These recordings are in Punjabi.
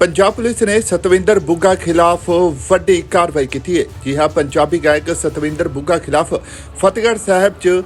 ਪੰਜਾਬ ਪੁਲਿਸ ਨੇ ਸਤਵਿੰਦਰ ਬੁੱਗਾ ਖਿਲਾਫ ਵੱਡੀ ਕਾਰਵਾਈ ਕੀਤੀ ਹੈ। ਜੀ ਹਾਂ, ਪੰਜਾਬੀ ਗਾਇਕ ਸਤਵਿੰਦਰ ਬੁੱਗਾ ਖਿਲਾਫ ਫਤਿਹਗੜ੍ਹ ਸਾਹਿਬ 'ਚ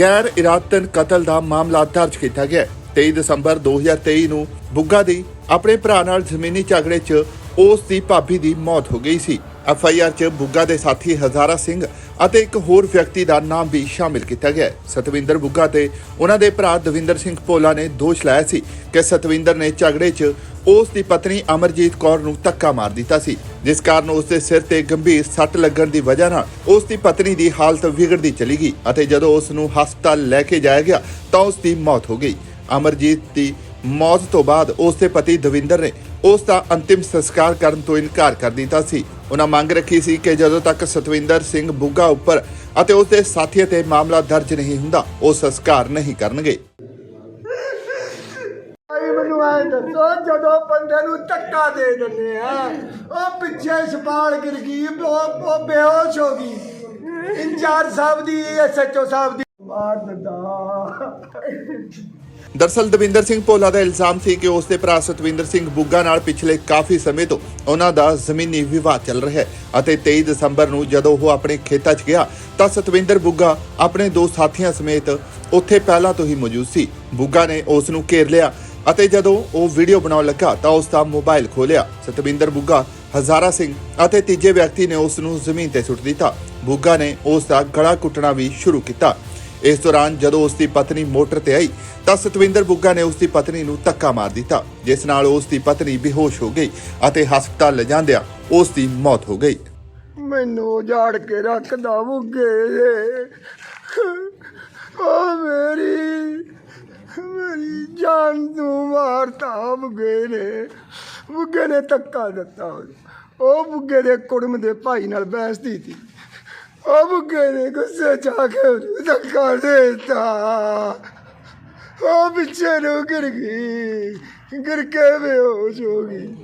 ਗੈਰ ਇਰਾਦਤਨ ਕਤਲ ਦਾ ਮਾਮਲਾ ਦਰਜ ਕੀਤਾ ਗਿਆ ਹੈ। 23 ਦਸੰਬਰ 2023 ਨੂੰ ਬੁੱਗਾ ਦੀ ਆਪਣੇ ਭਰਾ ਨਾਲ ਜ਼ਮੀਨੀ ਝਗੜੇ 'ਚ ਉਸ ਦੀ ਭਾਬੀ ਦੀ ਮੌਤ ਹੋ ਗਈ ਸੀ। ਐਫ ਆਈ ਆਰ 'ਚ ਬੁੱਗਾ ਦੇ ਸਾਥੀ ਹਜ਼ਾਰਾ ਸਿੰਘ ਅਤੇ ਇੱਕ ਹੋਰ ਵਿਅਕਤੀ ਦਾ ਨਾਮ ਵੀ ਸ਼ਾਮਿਲ ਕੀਤਾ ਗਿਆ ਹੈ। ਸਤਵਿੰਦਰ ਬੁੱਗਾ ਤੇ ਉਹਨਾਂ ਦੇ ਭਰਾ ਦਵਿੰਦਰ ਸਿੰਘ ਭੋਲਾ ਨੇ ਦੋਸ਼ ਲਾਇਆ ਸੀ ਕਿ ਸਤਵਿੰਦਰ ਨੇ ਝਗੜੇ 'ਚ ਉਸ ਦੀ ਪਤਨੀ ਅਮਰਜੀਤ ਕੌਰ ਨੂੰ ਧੱਕਾ ਮਾਰ ਦਿੱਤਾ ਸੀ, ਜਿਸ ਕਾਰਨ ਉਸ ਦੇ ਸਿਰ ਤੇ ਗੰਭੀਰ ਸੱਟ ਲੱਗਣ ਦੀ ਵਜ੍ਹਾ ਨਾਲ ਉਸ ਦੀ ਪਤਨੀ ਦੀ ਹਾਲਤ ਵਿਗੜਦੀ ਚਲੀ ਗਈ ਅਤੇ ਜਦੋਂ ਉਸ ਨੂੰ ਹਸਪਤਾਲ ਲੈ ਕੇ ਜਾਇਆ ਗਿਆ ਤਾਂ ਉਸ ਦੀ ਮੌਤ ਹੋ ਗਈ। ਅਮਰਜੀਤ ਦੀ ਮੌਤ ਤੋਂ ਬਾਅਦ ਉਸ ਦੇ ਪਤੀ ਦਵਿੰਦਰ ਨੇ ਉਸ ਦਾ ਅੰਤਿਮ ਸੰਸਕਾਰ ਕਰਨ ਤੋਂ ਇਨਕਾਰ ਕਰ ਦਿੱਤਾ ਸੀ। ਉਹਨਾਂ ਮੰਗ ਰੱਖੀ ਸੀ ਕਿ ਜਦੋਂ ਤੱਕ ਸਤਵਿੰਦਰ ਸਿੰਘ ਬੁੱਗਾ ਉੱਪਰ ਅਤੇ ਉਸ ਦੇ ਸਾਥੀਆਂ ਤੇ ਮਾਮਲਾ ਦਰਜ ਨਹੀਂ ਹੁੰਦਾ, ਉਹ ਸੰਸਕਾਰ ਨਹੀਂ ਕਰਨਗੇ। ਆਈ ਮੈਨੂੰ ਐ ਦੱਸੋ, ਜਦੋਂ ਬੰਦੇ ਨੂੰ ਧੱਕਾ ਦੇ ਦਿੰਦੇ ਆ, ਉਹ ਪਿੱਛੇ ਛਪਾਲ ਗਿਰ ਗਈ, ਉਹ ਉਹ ਬੇਹੋਸ਼ ਹੋ ਗਈ। ਇੰਚਾਰਜ ਸਾਹਿਬ ਦੀ, ਐਸਐਚਓ ਸਾਹਿਬ ਦੀ ਮਾਰ ਦਿੰਦਾ ਦਰਸਲ ਦਵਿੰਦਰ ਸਿੰਘ ਭੋਲਾ ਦਾ ਇਲਜ਼ਾਮ ਸੀ ਕਿ ਉਸ ਦੇ ਭਰਾ ਸਤਵਿੰਦਰ ਸਿੰਘ ਬੁੱਗਾ ਨਾਲ ਪਿਛਲੇ ਕਾਫੀ ਸਮੇਂ ਤੋਂ ਉਹਨਾਂ ਦਾ ਜ਼ਮੀਨੀ ਵਿਵਾਦ ਚੱਲ ਰਿਹਾ ਹੈ ਅਤੇ 23 ਦਸੰਬਰ ਨੂੰ ਜਦੋਂ ਉਹ ਆਪਣੇ ਖੇਤਾਂ 'ਚ ਗਿਆ ਤਾਂ ਸਤਵਿੰਦਰ ਬੁੱਗਾ ਆਪਣੇ ਦੋ ਸਾਥੀਆਂ ਸਮੇਤ ਉੱਥੇ ਪਹਿਲਾਂ ਤੋਂ ਹੀ ਮੌਜੂਦ ਸੀ। ਬੁੱਗਾ ਨੇ ਉਸ ਨੂੰ ਘੇਰ ਲਿਆ ਅਤੇ ਜਦੋਂ ਉਹ ਵੀਡੀਓ ਬਣਾਉਣ ਲੱਗਾ ਤਾਂ ਉਸ ਦਾ ਮੋਬਾਈਲ ਖੋਲਿਆ ਸਤਵਿੰਦਰ ਬੁੱਗਾ, ਹਜ਼ਾਰਾ ਸਿੰਘ ਅਤੇ ਤੀਜੇ ਵਿਅਕਤੀ ਨੇ ਉਸ ਨੂੰ ਜ਼ਮੀਨ ਤੇ ਸੁੱਟ ਦਿੱਤਾ। ਬੁੱਗਾ ਨੇ ਉਸ ਦਾ ਗਲਾ ਕੁੱਟਣਾ ਵੀ ਸ਼ੁਰੂ ਕੀਤਾ। ਇਸ ਦੌਰਾਨ ਜਦੋਂ ਉਸ ਦੀ ਪਤਨੀ ਮੋਟਰ ਤੇ ਆਈ ਤਾਂ ਸਤਵਿੰਦਰ ਬੁੱਗਾ ਨੇ ਉਸ ਦੀ ਪਤਨੀ ਨੂੰ ਧੱਕਾ ਮਾਰ ਦਿੱਤਾ, ਜਿਸ ਨਾਲ ਉਸ ਦੀ ਪਤਨੀ ਬੇਹੋਸ਼ ਹੋ ਗਈ ਅਤੇ ਹਸਪਤਾਲ ਲਿਜਾਂਦਿਆਂ ਉਸ ਦੀ ਮੌਤ ਹੋ ਗਈ। ਮੈਨੂੰ ਉਜਾੜ ਕੇ ਰੱਖਦਾ ਬੁੱਗੇ ਓ ਮੇਰੀ ਮੇਰੀ ਜਾਨ ਨੂੰ ਮਾਰਤਾ ਬੁੱਗੇ ਨੇ। ਬੁੱਗੇ ਨੇ ਧੱਕਾ ਦਿੱਤਾ। ਉਹ ਬੁੱਗੇ ਦੇ ਕੁੜਮ ਦੇ ਭਾਈ ਨਾਲ ਬਹਿਸਦੀ ਸੀ। ਉਹ ਬੁੱਗੇ ਨੇ ਗੁੱਸੇ ਚ ਆ ਕੇ ਉਹਨੂੰ ਧੱਕਾ ਦੇਤਾ ਉਹ ਪਿੱਛੇ ਨੂੰ ਗਿਰ ਗਈ ਗਿਰ ਕੇ ਬੇਹੋਸ਼ ਹੋ ਗਈ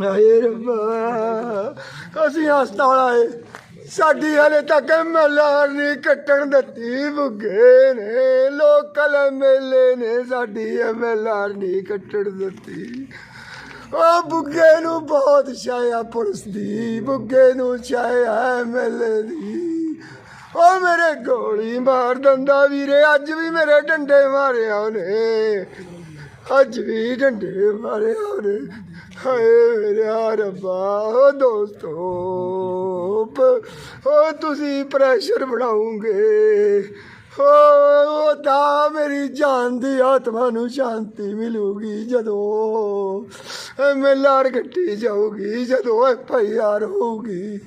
ਹਾਏ ਰੱਬਾ ਅਸੀਂ ਹਸਪਤਾਲ ਆਏ ਸਾਡੀ ਹਲੇ ਤੱਕ ਮਲਾਰ ਨਹੀਂ ਕੱਟਣ ਦਿੱਤੀ ਬੁੱਗੇ ਨੇ ਲੋਕਲ ਮੇਲੇ ਨੇ ਸਾਡੀ ਮਲਾਰ ਨਹੀਂ ਕੱਟਣ ਦਿੱਤੀ ਉਹ ਬੁੱਗੇ ਨੂੰ ਬਹੁਤ ਛਾਇਆ ਪੁਲਿਸ ਦੀ, ਬੁੱਗੇ ਨੂੰ ਛਾਇਆ ਮੇਲੇ ਦੀ। ਉਹ ਮੇਰੇ ਗੋਲੀ ਮਾਰ ਦੰਦਾ ਵੀਰੇ, ਅੱਜ ਵੀ ਮੇਰੇ ਡੰਡੇ ਮਾਰਿਆ ਉਹਨੇ। ਅੱਜ ਵੀ ਡੰਡੇ ਮਾਰਿਆ ਉਹਨੇ। ਹਾਏ ਮੇਰਾ ਰੱਬਾ ਉਹ ਦੋਸਤੋ ਪ- ਉਹ ਤੁਸੀਂ ਪ੍ਰੈਸ਼ਰ ਬਣਾਉਂਗੇ। ਉਹ ਤਾਂ ਮੇਰੀ ਜਾਨ ਦੀ ਆਤਮਾ ਨੂੰ ਸ਼ਾਂਤੀ ਮਿਲੂਗੀ ਜਦੋਂ ਮੇਲਾਰ ਗੱਟੀ ਜਾਊਗੀ, ਜਦੋਂ ਐਫ ਆਈ ਆਰ ਹੋਊਗੀ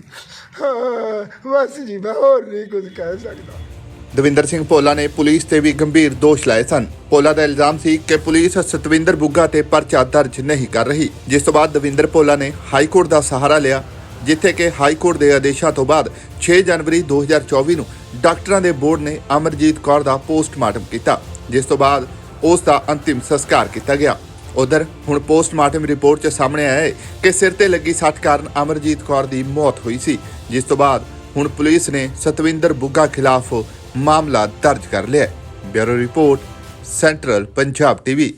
ਬਸ ਜੀ, ਮੈਂ ਹੋਰ ਨਹੀਂ ਕੁਝ ਕਹਿ ਸਕਦਾ। ਦਵਿੰਦਰ ਸਿੰਘ ਭੋਲਾ ਨੇ ਪੁਲਿਸ ਤੇ ਵੀ ਗੰਭੀਰ ਦੋਸ਼ ਲਾਏ ਸਨ। ਭੋਲਾ ਦਾ ਇਲਜ਼ਾਮ ਸੀ ਕਿ ਪੁਲਿਸ ਸਤਵਿੰਦਰ ਬੁੱਗਾ ਤੇ ਪਰਚਾ ਦਰਜ ਨਹੀਂ ਕਰ ਰਹੀ। ਜਿਸ ਤੋਂ ਬਾਅਦ ਦਵਿੰਦਰ ਭੋਲਾ ਨੇ ਹਾਈ ਕੋਰਟ ਦਾ ਸਹਾਰਾ ਲਿਆ, ਜਿੱਥੇ ਕਿ ਹਾਈ ਕੋਰਟ ਦੇ ਆਦੇਸ਼ਾਂ ਤੋਂ ਬਾਅਦ 6 ਜਨਵਰੀ 2024 ਨੂੰ ਡਾਕਟਰਾਂ ਦੇ ਬੋਰਡ ਨੇ ਅਮਰਜੀਤ ਕੌਰ ਦਾ ਪੋਸਟਮਾਰਟਮ ਕੀਤਾ, ਜਿਸ ਤੋਂ ਬਾਅਦ ਉਸ ਦਾ ਅੰਤਿਮ ਸੰਸਕਾਰ ਕੀਤਾ ਗਿਆ। ਉਧਰ ਹੁਣ ਪੋਸਟਮਾਰਟਮ ਰਿਪੋਰਟ 'ਚ ਸਾਹਮਣੇ ਆਇਆ ਹੈ ਕਿ ਸਿਰ ਤੇ ਲੱਗੀ ਸੱਟ ਕਾਰਨ ਅਮਰਜੀਤ ਕੌਰ ਦੀ ਮੌਤ ਹੋਈ ਸੀ, ਜਿਸ ਤੋਂ ਬਾਅਦ ਹੁਣ ਪੁਲਿਸ ਨੇ ਸਤਵਿੰਦਰ ਬੁੱਗਾ ਖਿਲਾਫ ਮਾਮਲਾ ਦਰਜ ਕਰ ਲਿਆ bureau report, central Punjab TV.